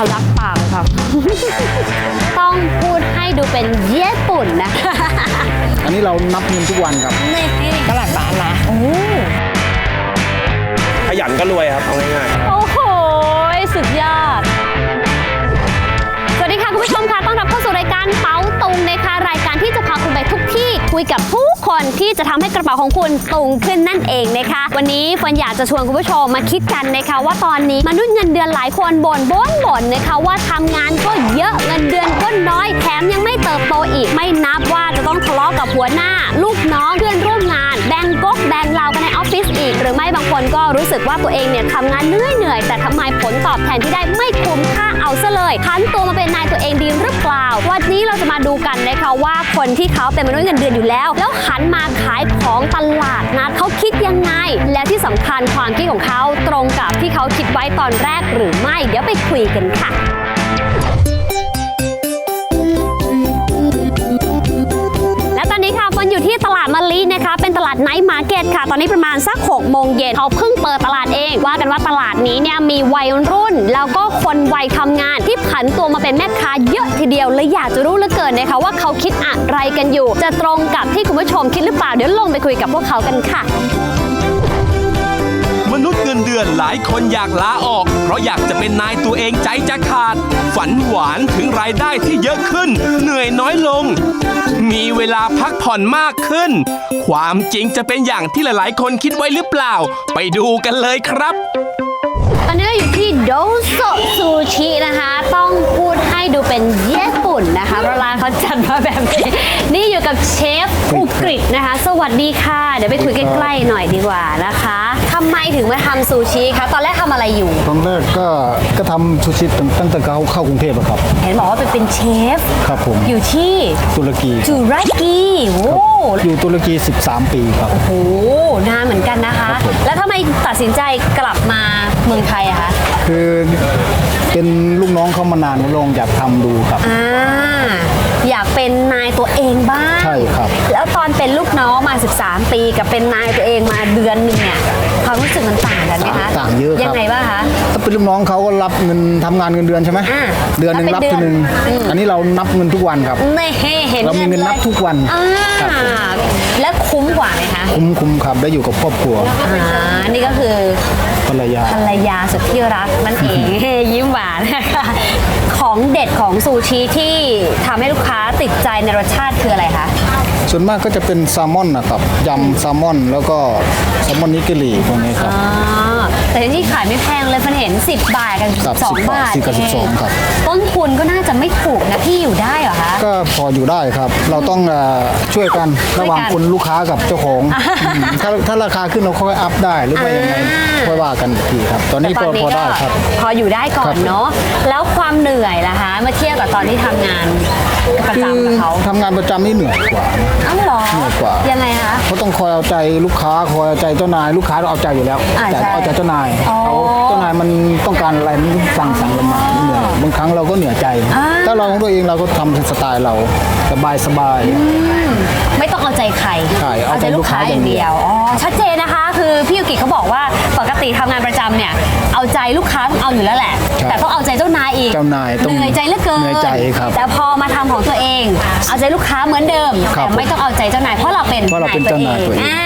เขารักปากค่ะ ต้องพูดให้ดูเป็นญี่ปุ่นนะคะอันนี้เรานับเงินทุกวันครับนี่ก็หลักล้านนะโอ้ขยันก็รวยครับเอาง่ายๆ โอ้โห สุดยอดสวัสดี ค่ะคุณผู้ชมค่ะต้อนรับเข้าสู่รายการเป๋าตุงนะคะรายการที่จะพาคุณไปทุกที่คุยกับทุกคนที่จะทำให้กระเป๋าของคุณตุงขึ้นนั่นเองนะคะ วันนี้เฟิร์นอยากจะชวนคุณผู้ชมมาคิดกันนะคะ ว่าตอนนี้มนุษย์เงินเดือนหลายคนบ่นบ่นบ่นนะคะว่าทำงานก็เยอะเงินเดือนก็น้อยแถมยังไม่เติบโตอีก ไม่นับว่าจะต้องทะเลาะกับหัวหน้า ลูกน้องเพื่อนร่วมงานแบ่งก๊กแบ่งเรากัน หรือไม่บางคนก็รู้สึกว่าตัวเองเนี่ยทำงานเหนื่อยเหนื่อยๆแต่ทำไมผลตอบแทนที่ได้ไม่คุ้มค่าเอาซะเลยพันตัวมาเป็นนายตัวเองดีหรือเปล่า วันนี้เราจะมาดูกันนะคะว่าคนที่เขาเป็นมนุษย์เงินเดือนอยู่แล้ว แล้วหันมาขายของตลาดนัดเขาคิดยังไง และที่สำคัญความคิดของเขาตรงกับที่เขาคิดไว้ตอนแรกหรือไม่ เดี๋ยวไปคุยกันค่ะ ตลาดมะลินะคะ เป็นตลาดไนท์มาร์เก็ตค่ะ ตอนนี้ประมาณสัก6โมงเย็นเขาเพิ่งเปิดตลาดเอง ว่ากันว่าตลาดนี้เนี่ยมีวัยรุ่น แล้วก็คนวัยทำงานที่ผันตัวมาเป็นแม่ค้าเยอะทีเดียวเลยอยากจะรู้เหลือเกินนะคะว่าเขาคิดอะไรกันอยู่ จะตรงกับที่คุณผู้ชมคิดหรือเปล่าเดี๋ยวลงไปคุยกับพวกเขากันค่ะ เดือนหลายคนอยากลาออก เพราะอยากจะเป็นนายตัวเองใจจะขาด ฝันหวานถึงรายได้ที่เยอะขึ้น เหนื่อยน้อยลง มีเวลาพักผ่อนมากขึ้น ความจริงจะเป็นอย่างที่หลายๆ คนคิดไว้หรือเปล่า ไปดูกันเลยครับตอนนี้เราอยู่ที่โดโซซูชินะคะ ต้องพูดให้ดูเป็นญี่ปุ่น นะคะเพราะร้านเขาจัดมาแบบนี้ นี่อยู่กับเชฟอุกฤษนะคะ สวัสดีค่ะ เดี๋ยวไปคุยใกล้ๆหน่อยดีกว่านะคะทำไมถึงมาทำซูชิคะ ตอนแรกทำอะไรอยู่ ตอนแรกก็ก็ทำซูชิตั้งตั้งแต่เขาเข้ากรุงเทพอะครับ เห็นบอกว่าไปเป็นเชฟ ครับผม อยู่ที่ตุรกีจูรากีโอ้อยู่ตุรกี 13 ปีครับโหนานเหมือนกันนะคะครับผมแล้วทำไมตัดสินใจกลับมาเมืองไทยอะคะ คือ เป็นลูกน้องเขามานานลองอยากทำดูครับ อ่าอยากเป็นนายตัวเองบ้างใช่ครับ แล้วตอนเป็นลูกน้องมา 13 ปีกับเป็นนายตัวเองมาเดือนหนึงเนี่ยความรู้สึกมันต่างกันไหมคะต่างเยอะครับยังไงบ้างคะ ถ้าเป็นลูกน้องเขาก็รับเงินทำงานเงินเดือนใช่ไหมอ่าเดือนหนึ่งรัรับบเป็นทีหนึ่งเดือนอืม อันนี้เรานับเงินทุกวันครับ ไม่เห็นเรามีเงินนับทุกวันอ่าครับผมแล้วคุ้มกว่าไหมคะ คุ้มคุ้มครับได้อยู่กับครอบครัว อ่า นี่ก็คือ ภรรยาภรรยาสุดที่รักนั่นเองยิ้มหวานนะคะของเด็ดของซูชิที่ทำให้ลูกค้าติดใจในรสชาติคืออะไรคะ ส่วนมากก็จะเป็นแซลมอนนะครับยำแซลมอนแล้วก็แซลมอนนิกิริพวกนี้ครับอ่าแต่ที่นี่ขายไม่แพงเลยเพันเห็น 10 บาทกันครับ12 10บาท10กับเอง12ครับ ต้น ทุนก็น่าจะไม่ถูกนะพี่อยู่ได้เหรอคะ ก็พออยู่ได้ครับ เราต้องเอ่อช่วยกันช่วยกันระหว่างคนลูกค้ากับเจ้าของอืมถ้าถ้าราคาขึ้นเราค่อยอัพได้หรือไม่ยังไงอ่า ค่อยว่ากันอีกทีครับ ตอนนี้แต่พตออนนี้พอก็ได้ครับ พออยู่ได้ก่อครันบ เนาะแล้วความเหนื่อยล่ะคะ เมื่อเทียบกับตอนที่ทำงาน ประคือจำกับเขาทำงานประจำนี่เหนื่อยกว่าอ้าวเหรอเหนื่อยกว่า ยังไงคะ เขาต้องคอยเอาใจลูกค้าคอยเอาใจเจ้านาย ลูกค้าเราเอาใจอยู่แล้ว อ่าแต่ใช่เอาใจเจ้านายอ๋อเขาเจ้านายมันต้องการอะไรมันสั่งสั่งเรามาเหนื่อยบางครั้งเราก็เหนื่อยใจ อ่า ถ้าเราของตัวเองเราก็ทำเป็นสไตล์เราสบายสบาย ใครใช่เอาใจลูกค้าอย่างเดียว อ๋อ ชัดเจนนะคะ คือพี่ยุกิเขาบอกว่าปกติทำงานประจำเนี่ย เอาใจลูกค้าต้องเอาอยู่แล้วแหละใช่แต่ต้องเอาใจเจ้านายอีกเจ้านายต้องเหนื่อยใจเหลือเกินเหนื่อยใจครับแต่พอมาทำของตัวเอง เอาใจลูกค้าเหมือนเดิม ครับแต่ไม่ต้องเอาใจเจ้านายเพราะเราเป็นเพราะเราเป็นเจ้านายตัวเองอ่า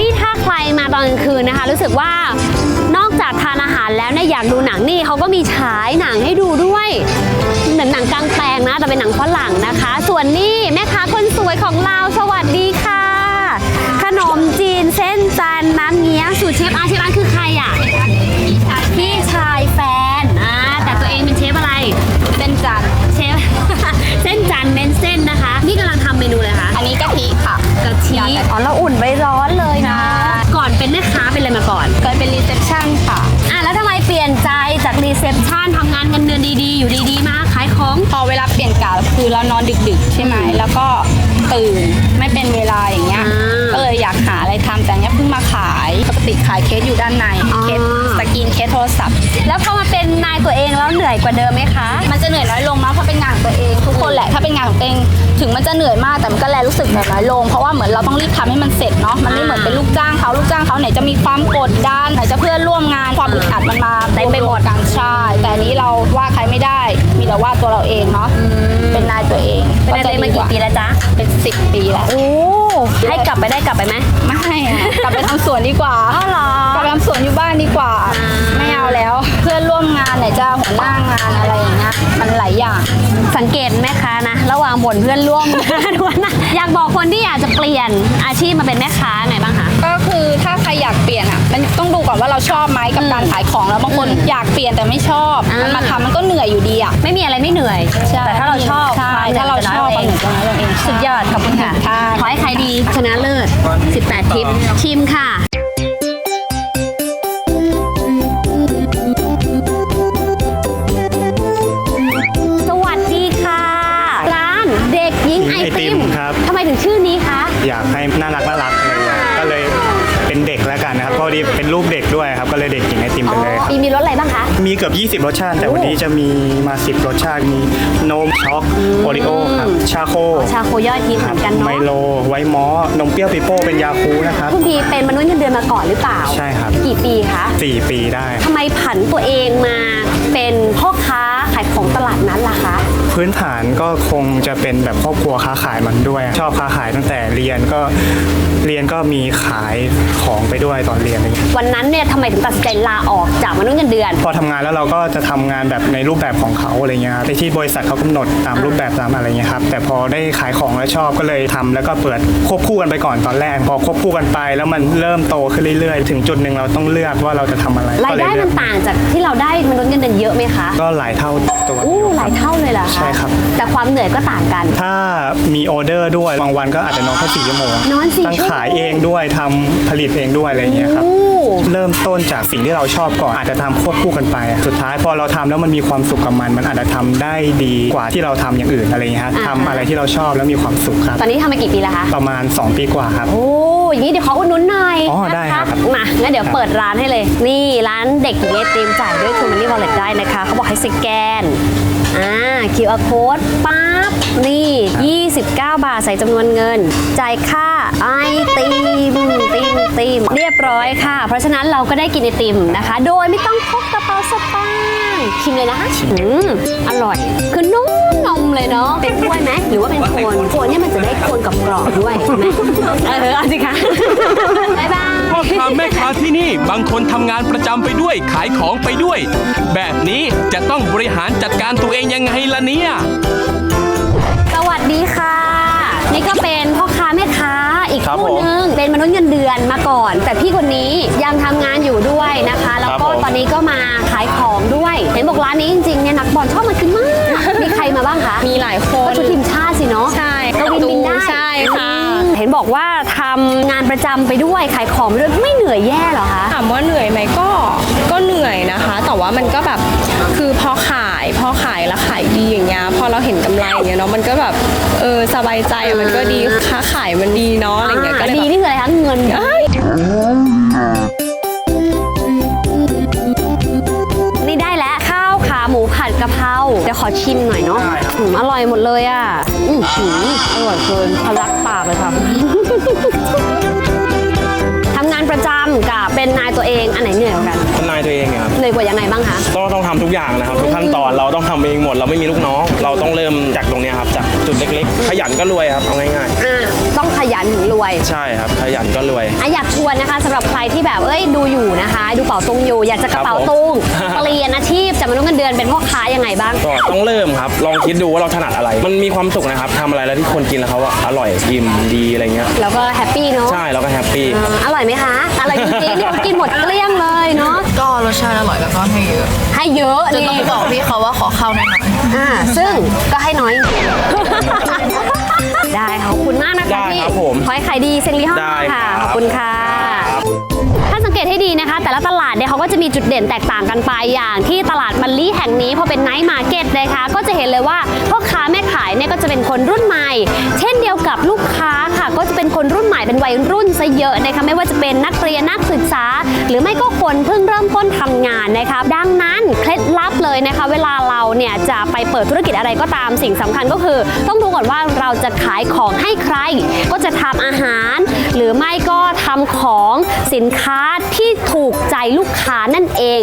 นี่ถ้าใครมาตอนกลางคืนนะคะ รู้สึกว่าารแล้วเนี่ยอยากดูหนังนี่เขาก็มีฉายหนังให้ดูด้วยเหมือนหนังกลางแปลงนะ แต่เป็นหนังฝรั่งนะคะ ส่วนนี่แม่ค้าคนสวยของเราสวัสดีค่ะ ขนมจีนเส้นจันทร์น้ำเงี้ยสูตรเชฟอาเชฟอาคือใครอะพี่ชายแฟนอ่าแต่ตัวเองเป็นเชฟอะไรเส้นจันเชฟเส้นจันทร์เน้นเส้นนะคะนี่กำลังทำเมนูเลยคะอันนี้กะทิค่ะกะทิอ๋อเราอุ่นไว้ ซพชันทำงานเงินเดือนดีๆ อยู่ดีๆ มาขายของ พอเวลาเปลี่ยนกะคือเรานอนดึกๆ ใช่ไหม แล้วก็ตื่นไม่เป็นเวลาอย่างเงี้ย อ่าก็เลยอยากหาอะไรทำแต่เนี้ยเพิ่งมาขาย ปกติขายเคสอยู่ด้านใน อ๋อ เคสสกรีนเคสโทรศัพท์ แล้วพอมาเป็นนายตัวเองแล้วเหนื่อยกว่าเดิมไหมคะ มันจะเหนื่อยน้อยลงมากเพราะเป็นงานของตัวเองทุกคนแหละถ้าเป็นงานของตัวเองถึงมันจะเหนื่อยมากแต่มันก็แลรู้สึกเหนื่อยน้อยลงเพราะว่าเหมือนเราต้องรีบทำให้มันเสร็จเนาะมันไม่เหมือนเป็นลูกจ้างเขาลูกจ้าง เขาไหนจะมีความกดดันไหนจะเพื่อนร่วมงานความอึดอัดมันมาเต็มไปหมดกันใช่แต่อันนี้เราว่าใครไม่ได้ มีแต่ว่าตัวเราเองเนาะเป็นนายตัวเองเป็นนายตัวเองมากี่ปีแล้วจ๊ะเป็นสิบปีแล้วโอ้ให้กลับไปได้กลับไปไหมไม่อะกลับไปทำสวนดีกว่าอ้าวเหรอกลับไปทำสวนอยู่บ้านดีกว่าอ่าไม่เอาแล้วเพื่อนร่ว มงานไหนจะหัวหน้างานอะไรอย่างเงี้ยมันหลายอย่าง สังเกตแม่ค้านะ ระหว่างบ่นเพื่อนร่วมงานวันนะอยากบอกคนที่อยากจะเปลี่ยนอาชีพมาเป็นแม่ค้าไงบ้างคะ ก็คือถ้าใครอยากเปลี่ยนอะ มันต้องดูก่อนว่าเราชอบไหมกับการขายของแล้วบางคนอยากเปลี่ยนแต่ไม่ชอบอ่ามั มันมาทำมันก็เหนื่อยอยู่ดีอะ ไม่มีอะไรไม่เหนื่อยแต่ถ้าเราชอบใช่ควมหนื่อยถ้าเราชอบจะมันเหนื่อยจะน้อยลงเองสุดยอดขอบคุณค่ะ ค่ะ ขอให้ขายดีชนะเลิศ 18 ทิปชิมค่ะ กือบ 20 รสชาติ แต่โอ้วันนี้จะมีมา 10 รสชาติ มีนมช็อกโอริโอครับ ชาโคชาโคยอดฮิตเหมือนกันไมเนาะโล ไวท์มอสนมเปรี้ยวปิโป้เป็นยาคูนะครับ คุณพีเป็นมนุษย์เงินเดือนมาก่อนหรือเปล่า ใช่ครับ กี่ปีคะ4ปีได้ทำไมผันตัวเองมาเป็นพ่อค้าขายของตลาดนั้นล่ะคะ พื้นฐานก็คงจะเป็นแบบครอบครัวค้าขายมันด้วย ชอบค้าขายตั้งแต่เรียนก็เรียนก็มีขายของไปด้วยตอนเรียนอะไรเงี้ยวันนั้นเนี่ยทำไมถึงตัดสินใจลาออกจากมนุษย์เงินเดือน พอทำงานแล้วเราก็จะทำงานแบบในรูปแบบของเขาอะไรเงี้ยครับที่บริษัทเขากำหนดตามรูปแบบตามอะไรเงี้ยครับแต่พอได้ขายของแล้วชอบก็เลยทำแล้วก็เปิดควบคู่กันไปก่อนตอนแรก พอควบคู่กันไปแล้วมันเริ่มโตขึ้นเรื่อยๆ ถึงจุดหนึ่งเราต้องเลือกว่าเราจะทำอะไรรายได้ก็เลมันเลือกต่างจากที่เราได้มนุษย์เงินเดือนเยอะไหมคะ ก็หลายเท่า ตัวอู้อยู่หคลารับยเท่าเลยเหรอคะใช่ครับ แต่ความเหนื่อยก็ต่างกัน ถ้ามีออเดอร์ด้วยบางวันก็อาจจะนอนแค่สี่ชั่วโมงนอนสี่ทั้งชั่วโมง ขายเองด้วยทำผลิตเองด้วยอะไรเงี้ยครับ อู้เริ่มต้นจากสิ่งที่เราชอบก่อนอาจจะทำควบคู่กันไป สุดท้ายพอเราทำแล้วมันมีความสุขกับมัน มันอาจจะทำได้ดีกว่าที่เราทำอย่างอื่นอะไรเงี้ยฮะทำอะไรที่เราชอบแล้วมีความสุขครับ ตอนนี้ทำมากี่ปีแล้วคะ ประมาณ 2 ปีกว่าครับ โอ้ อย่างนี้เดี๋ยวขออุดหนุนหน่อยอ๋อนะได้คะครับมางั้นเดี๋ยวเปิดร้านให้เลย นี่ร้านเด็กหญิงไอติมจ่ายด้วยทูมันนี่วอลเล็ตได้นะคะ เขาบอกให้สแกนอ่า QR code ปั๊บ นี่ 29 บาทใส่จำนวนเงิน จ่ายค่าไอติมติมติมเรียบร้อยค่ะ เพราะฉะนั้นเราก็ได้กินไอติมนะคะ โดยไม่ต้องพกกระเป๋าสตางค์ชิมเลยนะคะอืมอร่อย คือนุ่มนม เลยเนาะเป็นถ้วยไหมหรือว่าเป็นโคนโคนเนี่ยมันจะได้โคนกับกรอบด้วยใช่ไหมเออเอาสิคะบ๊ายบาย พ่อค้าแม่ค้าที่นี่บางคนทำงานประจำไปด้วยขายของไปด้วย แบบนี้จะต้องบริหารจัดการตัวเองยังไงล่ะเนี่ย สวัสดีค่ะ นี่ก็เป็นพ่อค้าแม่ค้าอีกครับคู่ผมหนึง เป็นมนุษย์เงินเดือนมาก่อน แต่พี่คนนี้ยังทำงานอยู่ด้วยนะคะ แล้วครับก็ผมตอนนี้ก็มาขายของด้วย เห็นบอกร้านนี้จริงๆเนี่ยนักบอลชอบมากินมาก มีใครมาบ้างคะ มีหลายคก็นชุดทีมชาติสิเนาะ ใช่กวินบินได้ใช่ค่ะอืมเห็นบอกว่าทำงานประจำไปด้วยขายของไปด้วยไม่เหนื่อยแย่เหรอคะ ถามว่าเหนื่อยไหมก็ ก็เหนื่อยนะคะ แต่ว่ามันก็แบบ คือพอขาย พอขายแล้วขายดีอย่างเงี้ยพอเราเห็นกำไรอย่างเงี้ยเนาะมันก็แบบเออสบายใจอะมันก็ดีค้าขายมันดีเนาะอะไรเงี้ยก็เลยดีแบบนี่คืออะไรคะเงินนี่ได้แล้วข้าวขาหมูผัดกะเพราเดี๋ยวขอชิมหน่อยเนาะอืมอร่อยหมดเลยอะอือหืออร่อยเกินทะลักปากเลยค่ะทำงานประจำกับเป็นนายตัวเองอันไหนเหนื่อยกว่ากันเป็นนายตัวเองอะครับเหนื่อยกว่ายังไงบ้างคะต้องต้องทำทุกอย่างนะครับทุกขั้นตอนเราต้องทำเองหมด เราไม่มีลูกน้อง เราต้องเริ่มจากตรงเนี้ยครับจากจุดเล็กๆ ขยันก็รวยครับเอาง่ายอ่าต้องข ยันถึงรวยๆใช่ครับขยันก็รวย อะอยากชวนนะคะสำหรับใครที่แบบเอ้ยดูอยู่นะคะ ดูเป๋าตุงอยู่ อยากจะกระเป๋าครับผมตุงเปลี่ยนอาชีพจากมนุษย์เงินเดือนเป็นพ่อค้ายังไงบ้าง ก็ต้องเริ่มครับ ลองคิดดูว่าเราถนัดอะไร มันมีความสุขนะครับทำอะไรแล้วที่คนกินแล้วเขาว่าอร่อยอิ่มดีอะไรเงี้ย แล้วก็แฮปปี้เนาะใช่เราก็แฮปปี้ อ่าอร่อยไหมคะอร่อยจริงๆนี่เขากินหมดเกลี้ยงเลยเนาะก็รสชาติอร่อยแล้วก็ให้เยอะให้เยอะจะนี่ต้องบอกพี่เขาว่าขอข้าวหน่อย อ่าซึ่งก็ให้น้อย ได้ขอบคุณมากนะคะได้พี่ครับผมขอให้ขายดีเซงลีห้องได้ค่ะ ครับ ขอบคุณค่ะถ้าสัง เกตให้ดีนะคะ แต่ละตลาดเนี่ยเขาก็จะมีจุดเด่นแตกต่างกันไปอย่างที่ตลาดมันลี่แห่งนี้พอเป็นไนท์มาร์เก็ตนะคะก็จะเห็นเลยว่าพ่อค้าแม่ขายเนี่ยก็จะเป็นคนรุ่นใหม่ เช่นเดียวกับลูกค้าค่ะ ก็จะเป็นคนรุ่นใหม่เป็นวัยรุ่นซะเยอะนะคะไม่ว่าจะเป็นนักเรียนนักศึกษา หรือไม่ก็คนเพิ่งเริ่มต้นทำงานนะคะดังนั้นเคล็ดลับเลยนะคะ เวลาเราเนี่ยจะไปเปิดธุรกิจอะไรก็ตามสิ่งสำคัญก็คือ ต้องดูก่อนว่าเราจะขายของให้ใคร ก็จะทำอาหาร หรือไม่ก็ทำของสินค้าที่ถูกใจลูกค้านั่นเอง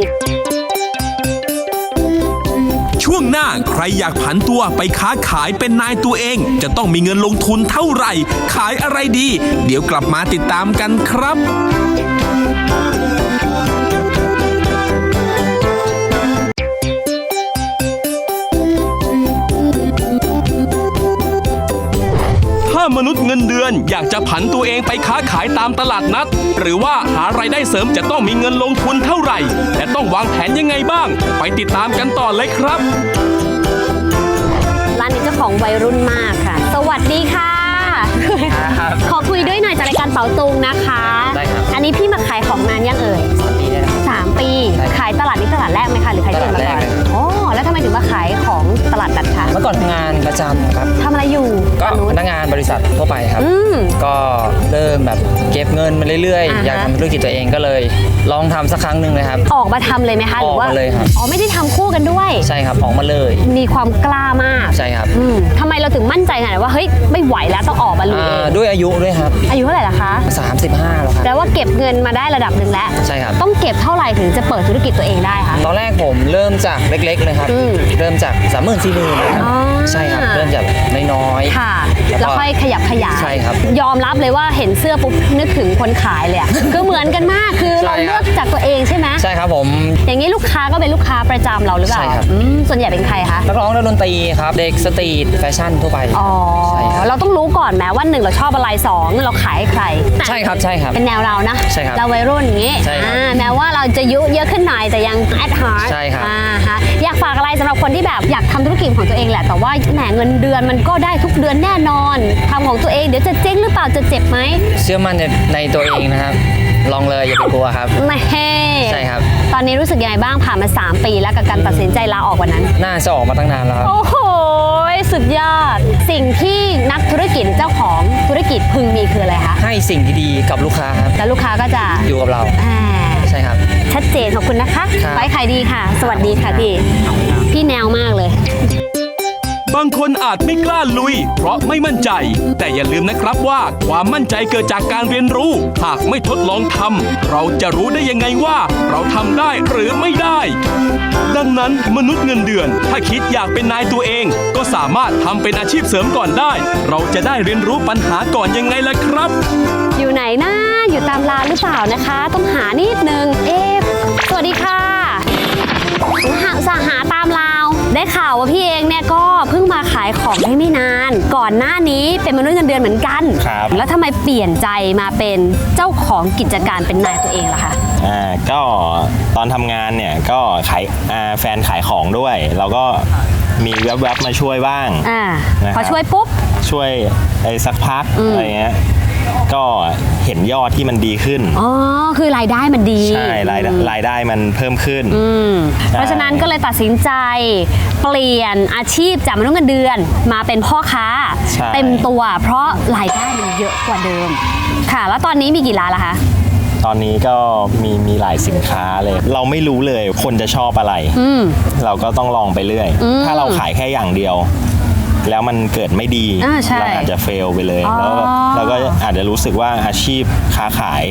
ช่วงหน้าใครอยากผันตัวไปค้าขายเป็นนายตัวเอง จะต้องมีเงินลงทุนเท่าไหร่ ขายอะไรดี เดี๋ยวกลับมาติดตามกันครับามนุษย์เงินเดือน อยากจะผันตัวเองไปค้าขายตามตลาดนัด หรือว่าหารายได้เสริมจะต้องมีเงินลงทุนเท่าไหร่ และต้องวางแผนยังไงบ้าง ไปติดตามกันต่อเลยครับ ร้านนี้เจ้าของวัยรุ่นมากค่ะ สวัสดีค่ะขอคุยด้วยหน่อยจากรายการเป๋าตุงนะคะ ได้ครับ อันนี้พี่มาขายของนานยังเอ่ย ปีนี้นะครับสามปีใช่ครับขายตลาดนี้ตลาดแรกไหมคะ หรือขายที่อื่นมาก่อน ถึงมาขายของตลาดนัดคะเมื่อก่อนทำงานประจำครับทำอะไรอยู่ก็อันนู้พนนักงานบริษัททั่วไปครับ อืม ก็เริ่มแบบเก็บเงินมาเรื่อยอ่าฮะ ๆ อยากทำธุรกิจตัวเองก็เลย ลองทำสักครั้งหนึ่งเลยครับ ออกมาทำเลยไหมคะหรือว่าออกมาเลยครับ อ๋อไม่ได้ทำคู่กันด้วย ใช่ครับออกมาเลยมีความกล้ามากใช่ครับอืมทำไมเราถึงมั่นใจขนาดนั้นว่าเฮ้ยไม่ไหวแล้วต้องออกมาลุยอ่าเองด้วยอายุด้วยครับ อายุเท่าไหร่ละคะ35 แล้วครับ แปลว่าเก็บเงินมาได้ระดับหนึ่งแล้วใช่ครับ ต้องเก็บเท่าไหร่ถึงจะเปิดธุรกิจตัวเองได้คะ ตอนแรกผมเริ่มจากเล็กๆเลยครับ อืมเริ่มจากสามหมื่นสี่หมื่นนะครับอ๋อ ใช่ครับเริ่มจากน้อยๆ ค่ะแล้วก็แล้วค่อยขยับขยายใช่ครับยอมรับเลยว่าเห็นเสื้อปุ๊บนึกถึงคนขายเลยอะ คือเหมือนกันมากคือเราใช่ครัเลืบ อกจากตัวเองใช่ไหมใช่ครับผม อย่างนี้ลูกค้าก็เป็นลูกค้าประจำเราหรือเปล่าใช่ครับ อืมส่วนใหญ่เป็นใครคะ นักร้องนักดนตรีครับ เด็กสตรีทแฟชั่นทั่วไปอ๋อ ใช่ครับ เราต้องรู้ก่อนแม้ว่าหนึ่งเราชอบอะไรสองเราขายให้ใครใช่ครับใช่ครับเป็นแนวเรานะใช่ครับเราวัยรุ่นอย่างนี้ใช่ครับอ่าแม้ว่าเราจะยุเยอะขึ้นหน่อยแต่ยัง at heart ใช่ครับ อ่าฮะอยากฝากอะไร สำหรับคนที่แบบอยากทำธุรกิจของตัวเองแหละ แต่ว่าแหมเงินเดือนมันก็ได้ทุกเดือนแน่นอนทำของตัวเองเดี๋ยวจะเจ๊งหรือเปล่าจะเจ็บไหมเชื่อมั่นในในตัวเองนะครับ ลองเลยอย่าไปกลัวครับ ไม่ใช่ครับ ตอนนี้รู้สึกยังไงบ้างผ่านมา 3 ปีแล้วกับการตัดสินใจลาออกวันนั้น น่าจะออกมาตั้งนานแล้วครับ โอ้โห สุดยอด สิ่งที่นักธุรกิจเจ้าของธุรกิจพึงมีคืออะไรคะให้สิ่งที่ดีกับลูกค้าครับ แล้วลูกค้าก็จะอยู่กับเรา อ่า ใช่ครับ ชัดเจนขอบคุณนะคะครับ ไว้ขายดีค่ะ สวัสดีค่ะพี่ พี่แนวมากเลย บางคนอาจไม่กล้าลุย เพราะไม่มั่นใจ แต่อย่าลืมนะครับว่าความมั่นใจเกิดจากการเรียนรู้ หากไม่ทดลองทำเราจะรู้ได้ยังไงว่า เราทำได้หรือไม่ได้ ดังนั้นมนุษย์เงินเดือน ถ้าคิดอยากเป็นนายตัวเอง ก็สามารถทำเป็นอาชีพเสริมก่อนได้ เราจะได้เรียนรู้ปัญหาก่อนยังไงล่ะครับ อยู่ไหนนะ อยู่ตามร้านหรือเปล่านะคะ ต้องหานิดนึงเอ๊ะสวัสดีค่ะหาสหาตามราว ได้ข่าวว่าพี่เองเนี่ยก็เพิ่งมาขายของได้ไม่นาน ก่อนหน้านี้เป็นมนุษย์เงินเดือนเหมือนกัน ครับ แล้วทำไมเปลี่ยนใจมาเป็นเจ้าของกิจการเป็นนายตัวเองล่ะคะ อ่าก็ตอนทำงานเนี่ยก็ขายอ่าแฟนขายของด้วย เราก็มีแวบๆมาช่วยบ้าง อ่า นะครับ พอช่วยปุ๊บ ช่วยไอ้สักพักอืมอะไรเงี้ย ก็เห็นยอดที่มันดีขึ้น อ๋อ คือรายได้มันดี ใช่รายได้รายได้มันเพิ่มขึ้น อืมใช่เพราะฉะนั้นก็เลยตัดสินใจเปลี่ยนอาชีพจากมนุษย์เงินเดือนมาเป็นพ่อค้า ใช่ เต็มตัว เพราะรายได้มันเยอะกว่าเดิม ค่ะ แล้วตอนนี้มีกี่ร้านละคะ ตอนนี้ก็มีมีหลายสินค้าเลย เราไม่รู้เลยคนจะชอบอะไร อืม เราก็ต้องลองไปเรื่อยอืมถ้าเราขายแค่อย่างเดียว แล้วมันเกิดไม่ดีอ่าใช่เราอาจจะเฟลไปเลย อ๋อ แล้วเราก็อาจจะรู้สึกว่าอาชีพค้าขาย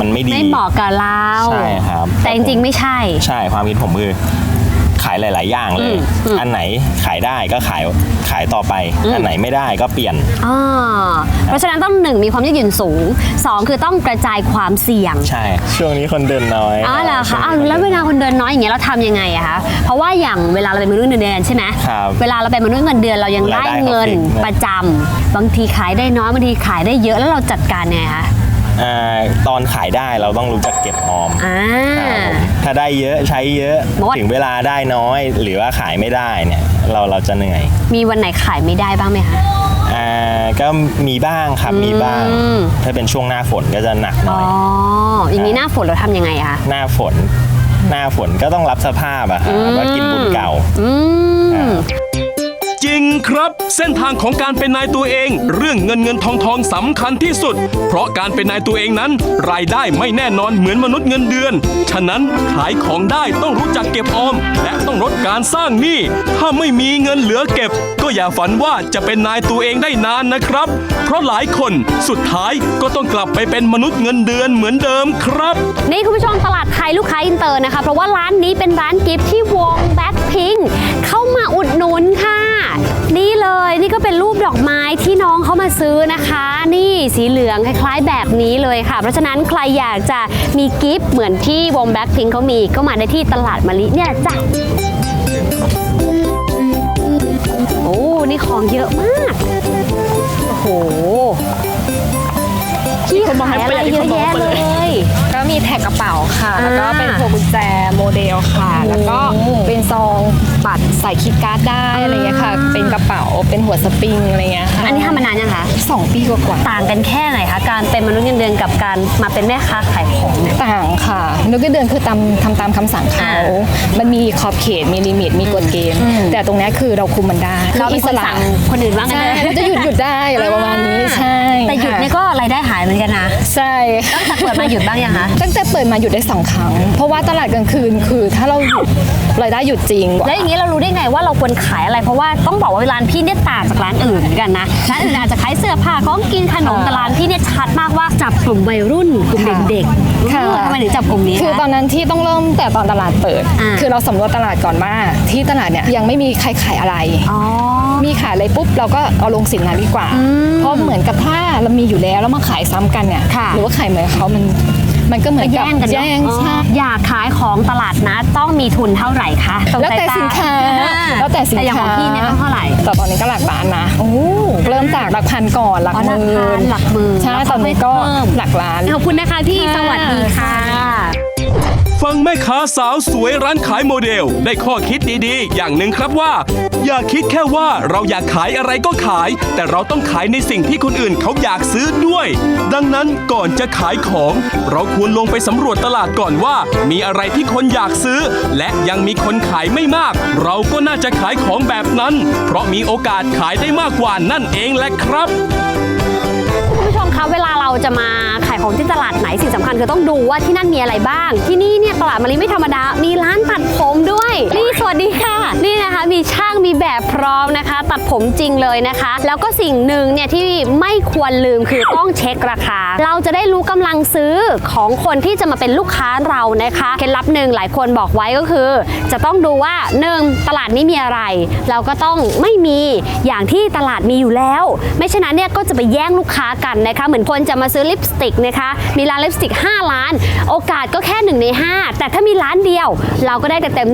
มันไม่ดี ไม่เหมาะกับเรา ใช่ครับแต่จริงๆไม่ใช่ ใช่ความคิดผมคือ ขายหลาย ๆ อย่างเลยอืมอืมอันไหนขายได้ก็ขายขายต่อไปอืมอันไหนไม่ได้ก็เปลี่ยนอ่าเพราะฉะนั้นต้องหนึ่งมีความยืดหยุ่นสูงสองคือต้องกระจายความเสี่ยง ใช่ ช่วงนี้คนเดินน้อยอ๋อเหรอช่คะงอ้าวนี้แล้วเวลาคนเดินน้อยอย่างเงี้ยเราทำยังไงอะคะเพราะว่าอย่างเวลาเราเป็นมนุษย์เงินเดือนใช่ไหมครับเวลาเราเป็นมนุษย์เงินเดือนเรายังได้รายได้เงินเขาฟิกนะประจำบางทีขายได้น้อยบางทีขายได้เยอะแล้วเราจัดการไงคะ อ่าตอนขายได้เราต้องรู้จักเก็บออมอ่า ครับผมถ้าได้เยอะใช้เยอะหมด ถึงเวลาได้น้อย หรือว่าขายไม่ได้เนี่ยเราเราจะเหนื่อยมีวันไหนขายไม่ได้บ้างไหมคะ อ่าาก็มีบ้างครับมีบ้าง อืม ถ้าเป็นช่วงหน้าฝนก็จะหนักหน่อ๋อ อย อย่างนี้หน้าฝนเราทำยังไงอะคะ หน้าฝน หน้าฝนก็ต้องรับสภาพอะครับว่ากินบุญเก่า อืมจริ ริงครับ เส้นทางของการเป็นนายตัวเอง เรื่องเงินเงินทองทองสำคัญที่สุด เพราะการเป็นนายตัวเองนั้น รายได้ไม่แน่นอนเหมือนมนุษย์เงินเดือน ฉะนั้นขายของได้ต้องรู้จักเก็บออม และต้องลดการสร้างหนี้ถ้าไม่มีเงินเหลือเก็บ ก็อย่าฝันว่าจะเป็นนายตัวเองได้นานนะครับ เพราะหลายคนสุดท้ายก็ต้องกลับไปเป็นมนุษย์เงินเดือนเหมือนเดิมครับ นี่คุณผู้ชมตลาดไทยลูกค้าอินเตอร์นะคะ เพราะว่าร้านนี้เป็นร้านกิฟต์ที่วงแบ็คพิง ดอกไม้ที่น้องเขามาซื้อนะคะ นี่สีเหลืองคล้ายๆ แบบนี้เลยค่ะ เพราะฉะนั้นใครอยากจะมีกิฟต์เหมือนที่วงแบ็คพิงเขามีก็มาได้ที่ตลาดมะลิเนี่ยแหละจ้ะโอ้นี่ของเยอะมาก โอ้โหพี่ขายอะไรเยอะแยะเลย ก็มีแท็กกระเป๋าค่ะอ่าแล้วก็เป็นพวงกุญแจโมเดลค่ะ แล้วก็เป็นซอง บัตรใส่คิดการ์ดได้อะไรเงี้ยค่ะ เป็นกระเป๋าเป็นหัวสปริงอะไรเงี้ยค่ะอันนี้ทำมานานยังคะสองปีกว่าๆต่างกันแค่ไหนคะการเป็นมนุษย์เงินเดือนกับการมาเป็นแม่ค้าขายของเนี่ย ต่างค่ะนึกเดือนคือตามทำตามคำสั่งเขา อ่ามันมีขอบเขตมีลิมิตมีกฎเกณฑ์แต่ตรงเนี้ยคือเราคุมมันได้เราเป็นคนสั่งคนอื่นบ้างกันใช่เลยเราจะหยุดหยุดได้อะไรประมาณนี้ใช่แต่หยุดเนี่ยค่ะก็รายได้หายเหมือนกันนะใช่ ตั้งแต่เปิดมาหยุดบ้างยังคะ ตั้งแต่เปิดมาหยุดได้สองครั้ง เพราะว่าตลาดกลางคืนคือถ้าเราหยุด รายได้หยุดจริง แล้วอย่างนี้เรารู้ได้ไงว่าเราควรขายอะไรเพราะว่าต้องบอกว่าร้านพี่เนี่ยต่างจากร้านอื่นเหมือนกันนะร้านอื่นอาจจะขายเสื้อผ้าของกินขนมแต่ร้านพี่เนี่ยชัดมากว่าจับกลุ่มวัยรุ่นกลุ่มเด็กๆค่ะเออทำไมถึงจับกลุ่มนี้คือตอคะนนั้นที่ต้องเริ่มแต่ตอนตลาดเปิดอ่าคือเราสำรวจตลาดก่อนว่าที่ตลาดเนี่ยยังไม่มีใครขายอะไรอ๋อมีขายอะไรปุ๊บเราก็เอาลงสินนั้นดีกว่ามเพราะเหมือนกับถ้าเรามีอยู่แล้วแล้วมาขายซ้ำกันเนี่ยค่ะหรือว่าขายเหมือนเขามัน มันก็เหมือนกับแย่งกันเนอะแย่งอ๋อใช่อยากขายของตลาดนัดต้องมีทุนเท่าไหร่คะรงแล้วแต่สยสินค้าอ่แล้วแต่สินแต่อย่างขค้าองพี่เนี่ยเท่าไหร่ แต่ตอนนี้ก็หลักล้านนะเริ่มจากหลักพันก่อนหลักอ๋อหหลักมื่พันนหลักหมื่นใช่แล้วตอนนี้ก็ค่อยเพิ่ม หลักล้าน ขอบคุณนะคะพี่ค่ะสวัสดีค่ะ ฟังแม่ค้าสาวสวยร้านขายโมเดล ได้ข้อคิดดีๆ อย่างหนึ่งครับว่า อย่าคิดแค่ว่าเราอยากขายอะไรก็ขาย แต่เราต้องขายในสิ่งที่คนอื่นเขาอยากซื้อด้วย ดังนั้นก่อนจะขายของ เราควรลงไปสำรวจตลาดก่อนว่า มีอะไรที่คนอยากซื้อ และยังมีคนขายไม่มาก เราก็น่าจะขายของแบบนั้น เพราะมีโอกาสขายได้มากกว่านั่นเองแหละครับคุณผู้ชมคะเวลาเราจะมา ของที่ตลาดไหนสิ่งสำคัญคือต้องดูว่าที่นั่นมีอะไรบ้าง ที่นี่เนี่ยตลาดมะลิไม่ธรรมดา มีร้านตัดผมด้วย นี่สวัสดีค่ะ นี่นะคะมีช่างมีแบบพร้อมนะคะ ตัดผมจริงเลยนะคะ แล้วก็สิ่งหนึ่งเนี่ยที่ไม่ควรลืมคือต้องเช็คราคา เราจะได้รู้กำลังซื้อของคนที่จะมาเป็นลูกค้าเรานะคะเคล็ดลับหนึ่งหลายคนบอกไว้ก็คือ จะต้องดูว่าหนึ่งตลาดนี้มีอะไร เราก็ต้องไม่มีอย่างที่ตลาดมีอยู่แล้ว ไม่เช่นนั้นเนี่ยก็จะไปแย่งลูกค้ากันนะคะเหมือนคนจะมาซื้อลิปสติกนะคะ มีร้านลิปสติก 5 ล้าน โอกาสก็แค่ 1 ใน 5 แต่ถ้ามีร้านเดียว เราก็ได้เต็ม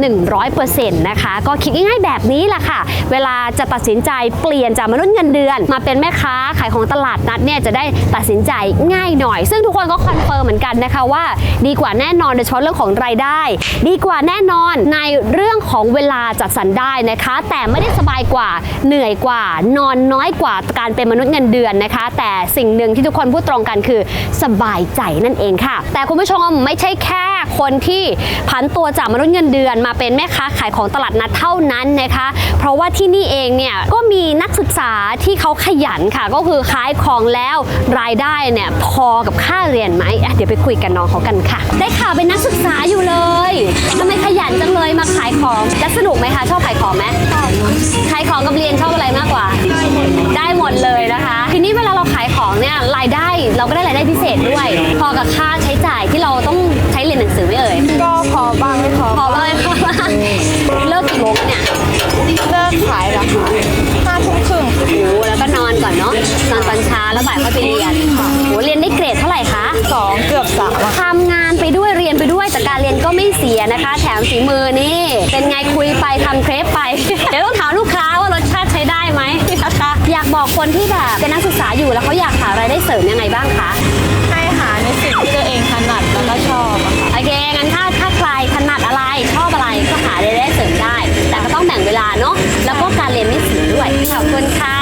100%นะคะ ก็คิดง่ายๆแบบนี้แหละค่ะ เวลาจะตัดสินใจเปลี่ยนจากมนุษย์เงินเดือน มาเป็นแม่ค้าขายของตลาดนัดเนี่ยจะได้ตัดสินใจง่ายหน่อย ซึ่งทุกคนก็คอนเฟิร์มเหมือนกันนะคะว่าดีกว่าแน่นอนโดยเฉพาะเรื่องของรายได้ ดีกว่าแน่นอนในเรื่องของเวลาจัดสรรได้นะคะ แต่ไม่ได้สบายกว่าเหนื่อยกว่านอนน้อยกว่าการเป็นมนุษย์เงินเดือนนะคะ แต่สิ่งหนึ่งที่ทุกคนพูดตรงกันคือสบายใจนั่นเองค่ะ แต่คุณผู้ชมไม่ใช่แค่คนที่ผันตัวจากมนุษย์เงินเดือน มาเป็นแม่ค้าขายของตลาดนัดเท่านั้นนะคะ เพราะว่าที่นี่เองเนี่ยก็มีนักศึกษาที่เขาขยันค่ะ ก็คือขายของแล้วรายได้เนี่ยพอกับค่าเรียนไหมเดี๋ยวไปคุยกับน้องเขากันค่ะ ได้ข่าวเป็นนักศึกษาอยู่เลยทำไมขยันจังเลยมาขายของแล้วสนุกไหมคะชอบขายของไหมขายของกับเรียนชอบอะไรมากกว่า ด้หมดเลยนะคะ ทีนี้เวลาเราขายของเนี่ยรายได้เราก็ได้รายได้พิเศษด้วย พอกับค่าใช้จ่ายที่เราต้องใช้เรียนหนังสือไหม่เอ่ยก็พอบ้างไม่พอพอบ้างไหมพอบ้างเลิกกี่โมงคะเนี่ยเลิกขายแล้วค่ะห้าทุ่มครึ่งโอ้แล้วก็นอนก่อนเนาะนอนตอนเช้าแล้วบ่ายก็ไปเรียนโอ้เรียนได้เกรดเท่าไหร่คะสองเกือบสามอะทำงานไปด้วยเรียนไปด้วยแต่การเรียนก็ไม่เสียนะคะ แถมฝีมือนี่ เป็นไงคุยไปทำเครปไป เดี๋ยวต้องถามลูกค้าว่ารสชาติใช้ได้ไหมนะคะ อยากบอกคนที่แบบเป็นนักศึกษาอยู่แล้วเขาอยากหารายได้เสริมยังไงบ้างคะให้หาในสิ่งที่ตัวเองถนัดแล้วก็ชอบอะค่ะโอเคงั้นถ้าถ้าใครถนัดอะไรชอบอะไรก็หารายได้เสริมได้ แต่ก็ต้องแบ่งเวลาเนาะแล้วก็การเรียนไม่เสียด้วยขอบคุณค่ะขอบคุณค่ะ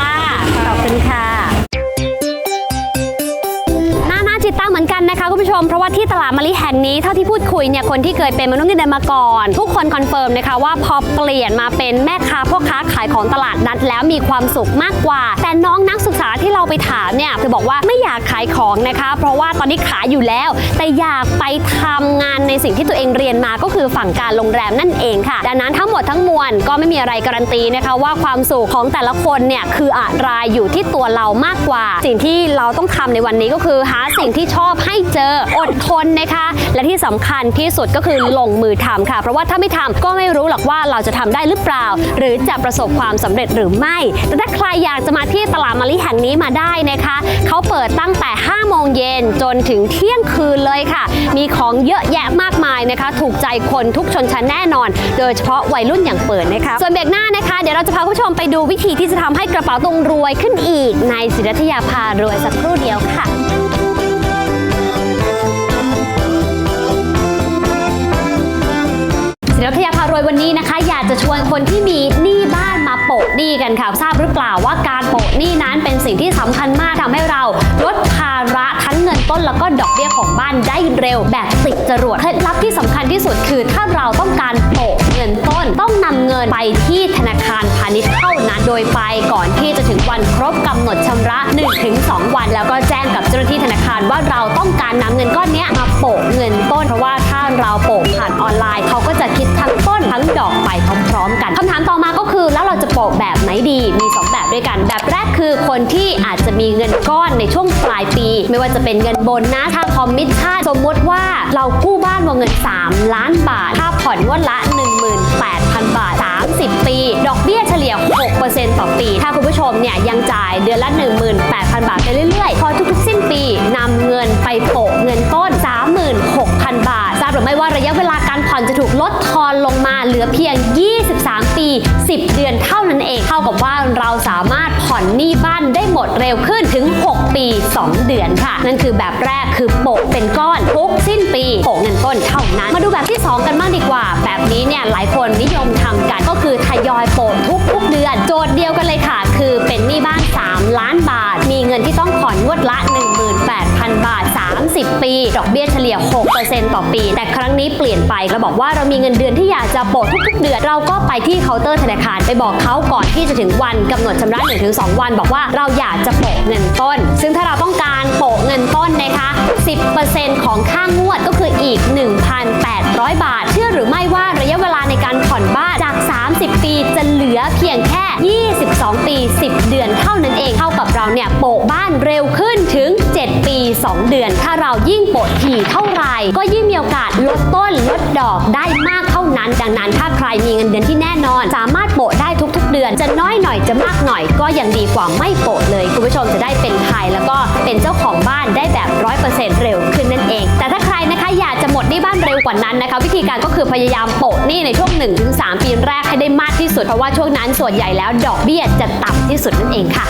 นะคะคุณผู้ชมเพราะว่าที่ตลาดมะลิแห่งนี้เท่าที่พูดคุยเนี่ยคนที่เคยเป็นมนุษย์เงินเดือนมาก่อน ทุกคนคอนเฟิร์มนะคะว่าพอเปลี่ยนมาเป็นแม่ค้าพ่อค้าขายของตลาดนัดแล้วมีความสุขมากกว่า แต่น้องนักศึกษาที่เราไปถามเนี่ยเธอบอกว่าไม่อยากขายของนะคะ เพราะว่าตอนนี้ขายอยู่แล้ว แต่อยากไปทำงานในสิ่งที่ตัวเองเรียนมาก็คือฝั่งการโรงแรมนั่นเองค่ะ ดังนั้นทั้งหมดทั้งมวลก็ไม่มีอะไรการันตีนะคะว่าความสุขของแต่ละคนเนี่ยคืออะไรอยู่ที่ตัวเรามากกว่า สิ่งที่เราต้องทำในวันนี้ก็คือหาสิ่งที่ชอบให้เจออดทนนะคะ และที่สำคัญที่สุดก็คือลงมือทำค่ะ เพราะว่าถ้าไม่ทำก็ไม่รู้หรอกว่าเราจะทำได้หรือเปล่า หรือจะประสบความสำเร็จหรือไม่ แต่ถ้าใครอยากจะมาที่ตลาดมะลิแห่งนี้มาได้นะคะ เขาเปิดตั้งแต่ 5 โมงเย็นจนถึงเที่ยงคืนเลยค่ะ มีของเยอะแยะมากมายนะคะ ถูกใจคนทุกชนชั้นแน่นอน โดยเฉพาะวัยรุ่นอย่างเปิดนะคะ ส่วนเบรกหน้านะคะ เดี๋ยวเราจะพาผู้ชมไปดูวิธีที่จะทำให้กระเป๋าตุงรวยขึ้นอีกในศิรัทยาพารวยสักครู่เดียวค่ะ ศิลปยาพารวยวันนี้นะคะ อยากจะชวนคนที่มีหนี้บ้านมาโปะหนี้กันค่ะ ทราบหรือเปล่าว่าการโปะหนี้นั้นเป็นสิ่งที่สำคัญมากทำให้เราลดภาระทั้งเงินต้นแล้วก็ดอกเบี้ยของบ้านได้เร็วแบบติดจรวดเคล็ดลับที่สำคัญที่สุดคือถ้าเราต้องการโปะ นต้น ต้องนำเงินไปที่ธนาคารพาณิชย์เท่านั้น โดยไปก่อนที่จะถึงวันครบกำหนดชำระ 1-2 วัน แล้วก็แจ้งกับเจ้าหน้าที่ธนาคารว่าเราต้องการนำเงินก้อนนี้มาโปะเงินต้นเพราะว่าถ้าเราโปะผ่านออนไลน์ เขาก็จะคิดทั้งต้นทั้งดอกไปพร้อมๆกันคำถามต่อมาก็คือแล้วเราจะโปะแบบไหนดีมี 2 แบบด้วยกัน แบบแรกคือคนที่อาจจะมีเงินก้อนในช่วงปลายปี ไม่ว่าจะเป็นเงินโบนนะค่าคอมมิชชั่นสมมติว่าเรากู้บ้านวงเงิน 3 ล้านบาท ค่าผ่อนงวดละ 1,000 บาท 30 ปี ดอกเบี้ยเฉลี่ย 6%ต่อปี ถ้าคุณผู้ชมเนี่ยยังจ่ายเดือนละ 18,000 บาทไปเรื่อยๆ พอทุกๆ สิ้นปีนำเงินไปโปะเงินต้น 36 ทราบหรือไม่ว่าระยะเวลาการผ่อนจะถูกลดทอนลงมาเหลือเพียง 23 ปี 10 เดือนเท่านั้นเอง เท่ากับว่าเราสามารถผ่อนหนี้บ้านได้หมดเร็วขึ้นถึง 6 ปี 2 เดือนค่ะ นั่นคือแบบแรกคือโปะเป็นก้อนทุกสิ้นปีโปะเงินต้นเท่านั้น มาดูแบบที่ 2 กันบ้างดีกว่า แบบนี้เนี่ยหลายคนนิยมทำกันก็คือทยอยโปะทุกๆเดือน โจทย์เดียวกันเลยค่ะ คือเป็นหนี้บ้าน 3 ล้านบาท มีเงินที่ต้องผ่อนงวดละ 1,000 บาท 30 ปี ดอกเบี้ยเฉลี่ย 6%ต่อปี แต่ครั้งนี้เปลี่ยนไปเราบอกว่าเรามีเงินเดือนที่อยากจะโปะทุกๆเดือนเราก็ไปที่เคาน์เตอร์ธนาคารไปบอกเขาก่อนที่จะถึงวันกำหนดชำระ1-2วัน บอกว่าเราอยากจะโปะเงินต้น ซึ่งถ้าเราต้องการโปะเงินต้นนะคะ 10%ของค่างวดก็คืออีก 1,800 บาท เชื่อหรือไม่ว่าระยะเวลาในการผ่อนบ้านจาก 30 ปีจะเหลือเพียงแค่ 2 ปี 10 เดือนเท่านั้นเองเท่ากับเราเนี่ยโปะบ้านเร็วขึ้นถึง 7 ปี 2 เดือน ถ้าเรายิ่งโปะถี่เท่าไหร่ก็ยิ่งมีโอกาสลดต้นลดดอกได้มากเท่านั้น ดังนั้นถ้าใครมีเงินเดือนที่แน่นอน สามารถโปะได้ทุกๆ เดือน จะน้อยหน่อยจะมากหน่อย ก็ยังดีกว่าไม่โปะเลย คุณผู้ชมจะได้เป็นไทยแล้วก็เป็นเจ้าของบ้านได้แบบ 100%เร็วขึ้นนั่นเองแต่ถ้า นะคะ อยากจะหมดหนี้บ้านเร็วกว่านั้นนะคะ วิธีการก็คือพยายามโปะหนี้ในช่วง 1-3 ปีแรกให้ได้มากที่สุด เพราะว่าช่วงนั้นส่วนใหญ่แล้วดอกเบี้ยจะต่ำที่สุดนั่นเองค่ะ